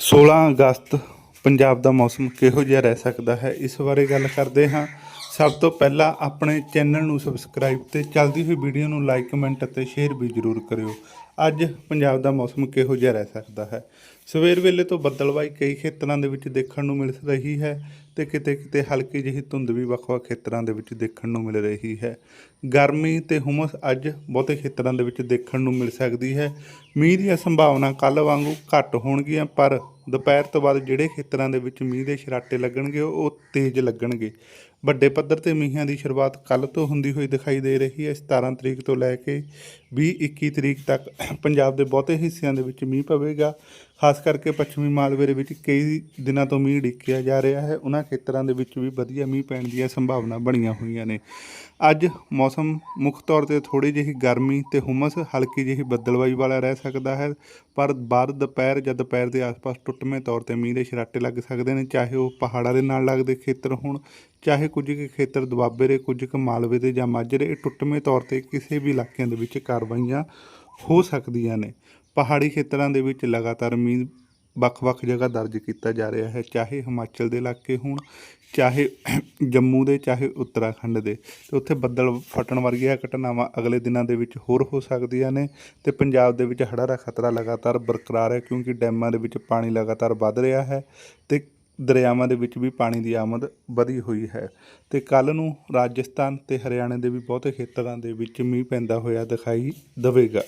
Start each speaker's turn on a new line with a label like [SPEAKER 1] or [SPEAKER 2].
[SPEAKER 1] 16 ਅਗਸਤ ਪੰਜਾਬ ਦਾ ਮੌਸਮ ਕਿਹੋ ਜਿਹਾ ਰਹਿ ਸਕਦਾ ਹੈ? ਇਸ ਬਾਰੇ ਗੱਲ ਕਰਦੇ ਹਾਂ। ਸਭ ਤੋਂ ਪਹਿਲਾਂ ਆਪਣੇ ਚੈਨਲ ਨੂੰ ਸਬਸਕ੍ਰਾਈਬ ਤੇ ਚੱਲਦੀ ਹੋਈ ਵੀਡੀਓ ਨੂੰ ਲਾਈਕ ਕਮੈਂਟ ਅਤੇ ਸ਼ੇਅਰ ਵੀ ਜ਼ਰੂਰ ਕਰਿਓ। ਅੱਜ ਪੰਜਾਬ ਦਾ ਮੌਸਮ ਕਿਹੋ ਜਿਹਾ ਰਹਿ ਸਕਦਾ ਹੈ? ਸਵੇਰ ਵੇਲੇ ਤੋਂ ਬੱਦਲਵਾਈ ਕਈ ਖੇਤਰਾਂ ਦੇ ਵਿੱਚ ਦੇਖਣ ਨੂੰ ਮਿਲ ਰਹੀ ਹੈ ਤੇ ਕਿਤੇ ਕਿਤੇ ਹਲਕੀ ਜਿਹੀ ਧੁੰਦ ਵੀ ਵੱਖ-ਵੱਖ ਖੇਤਰਾਂ ਦੇ ਵਿੱਚ ਦੇਖਣ ਨੂੰ ਮਿਲ ਰਹੀ ਹੈ। ਗਰਮੀ ਤੇ ਹੁਮਸ ਅੱਜ ਬਹੁਤੇ ਖੇਤਰਾਂ ਦੇ ਵਿੱਚ ਦੇਖਣ ਨੂੰ ਮਿਲ ਸਕਦੀ ਹੈ। ਮੀਂਹ ਦੀਆਂ ਸੰਭਾਵਨਾ ਕੱਲ ਵਾਂਗੂ ਘੱਟ ਹੋਣਗੀਆਂ, ਪਰ ਦੁਪਹਿਰ ਤੋਂ ਬਾਅਦ ਜਿਹੜੇ ਖੇਤਰਾਂ ਦੇ ਵਿੱਚ ਮੀਂਹ ਦੇ ਛਰਾਟੇ ਲੱਗਣਗੇ, ਉਹ ਤੇਜ਼ ਲੱਗਣਗੇ। ਵੱਡੇ ਪੱਧਰ ਤੇ ਮੀਂਹਾਂ ਦੀ ਸ਼ੁਰੂਆਤ ਕੱਲ ਤੋਂ ਹੁੰਦੀ ਹੋਈ ਦਿਖਾਈ ਦੇ ਰਹੀ ਹੈ। 17 ਤਰੀਕ ਤੋਂ ਲੈ ਕੇ 20 21 ਤਰੀਕ ਤੱਕ ਪੰਜਾਬ ਦੇ ਬਹੁਤੇ ਹਿੱਸਿਆਂ ਦੇ ਵਿੱਚ ਮੀਂਹ ਪਵੇਗਾ। ਖਾਸ ਕਰਕੇ ਪੱਛਮੀ ਮਾਲਵੇ ਦੇ ਵਿੱਚ ਕਈ ਦਿਨਾਂ ਤੋਂ ਮੀਂਹ ਉਡੀਕਿਆ ਜਾ ਰਿਹਾ ਹੈ। ਉਹਨਾਂ ਖੇਤਰਾਂ ਦੇ ਵਿੱਚ ਵੀ ਵਧੀਆ ਮੀਂਹ ਪੈਣ ਦੀਆਂ ਸੰਭਾਵਨਾ ਬਣੀਆਂ ਹੋਈਆਂ ਨੇ। ਅੱਜ ਮੌਸਮ ਮੁੱਖ ਤੌਰ ਤੇ ਥੋੜੀ ਜਿਹੀ ਗਰਮੀ ਤੇ ਹੁਮਸ, ਹਲਕੀ ਜਿਹੀ ਬੱਦਲਵਾਈ ਵਾਲਾ ਰਹਿ ਸਕਦਾ ਹੈ। ਪਰ ਬਾਅਦ ਦੁਪਹਿਰ ਜਾਂ ਦੁਪਹਿਰ ਦੇ ਆਸ-ਪਾਸ ਟੁੱਟਵੇਂ ਤੌਰ ਤੇ ਮੀਂਹ ਦੇ ਛਰਾਟੇ ਲੱਗ ਸਕਦੇ ਨੇ। ਚਾਹੇ ਉਹ ਪਹਾੜਾਂ ਦੇ ਨਾਲ ਲੱਗਦੇ ਖੇਤਰ ਹੋਣ, ਚਾਹੇ ਕੁਝ ਕੁ ਖੇਤਰ ਦੁਆਬੇ ਦੇ, ਕੁਝ ਕੁ ਮਾਲਵੇ ਦੇ ਜਾਂ ਮਾਝੇ ਦੇ ਇਹ ਟੁੱਟਵੇਂ ਤੌਰ ਤੇ ਕਿਸੇ ਵੀ ਇਲਾਕਿਆਂ ਦੇ ਵਿੱਚ ਕਾਰਵਾਈਆਂ ਹੋ ਸਕਦੀਆਂ ਨੇ। ਪਹਾੜੀ ਖੇਤਰਾਂ ਦੇ ਵਿੱਚ ਲਗਾਤਾਰ ਮੀਂਹ ਵੱਖ-ਵੱਖ ਜਗ੍ਹਾ ਦਰਜ ਕੀਤਾ ਜਾ ਰਿਹਾ ਹੈ। ਚਾਹੇ ਹਿਮਾਚਲ ਦੇ ਇਲਾਕੇ ਹੋਣ, ਚਾਹੇ ਜੰਮੂ ਦੇ, ਚਾਹੇ ਉੱਤਰਾਖੰਡ ਦੇ। ਤੇ ਉੱਥੇ ਬੱਦਲ ਫਟਣ ਵਰਗੀਆਂ ਘਟਨਾਵਾਂ ਅਗਲੇ ਦਿਨਾਂ ਦੇ ਵਿੱਚ ਹੋਰ ਹੋ ਸਕਦੀਆਂ ਨੇ ਤੇ ਪੰਜਾਬ ਦੇ ਵਿੱਚ ਹੜ੍ਹਾਂ ਦਾ ਖਤਰਾ ਲਗਾਤਾਰ ਬਰਕਰਾਰ ਹੈ ਕਿਉਂਕਿ ਡੈਮਾਂ ਦੇ ਵਿੱਚ ਪਾਣੀ ਲਗਾਤਾਰ ਵੱਧ ਰਿਹਾ ਹੈ ਤੇ ਦਰਿਆਵਾਂ ਦੇ ਵਿੱਚ ਵੀ ਪਾਣੀ ਦੀ ਆਮਦ ਵਧੀ ਹੋਈ ਹੈ। ਤੇ ਕੱਲ ਨੂੰ ਰਾਜਸਥਾਨ ਤੇ ਹਰਿਆਣੇ ਦੇ ਵੀ ਬਹੁਤੇ ਖੇਤਰਾਂ ਦੇ ਵਿੱਚ ਮੀਂਹ ਪੈਂਦਾ ਹੋਇਆ ਦਿਖਾਈ ਦੇਵੇਗਾ।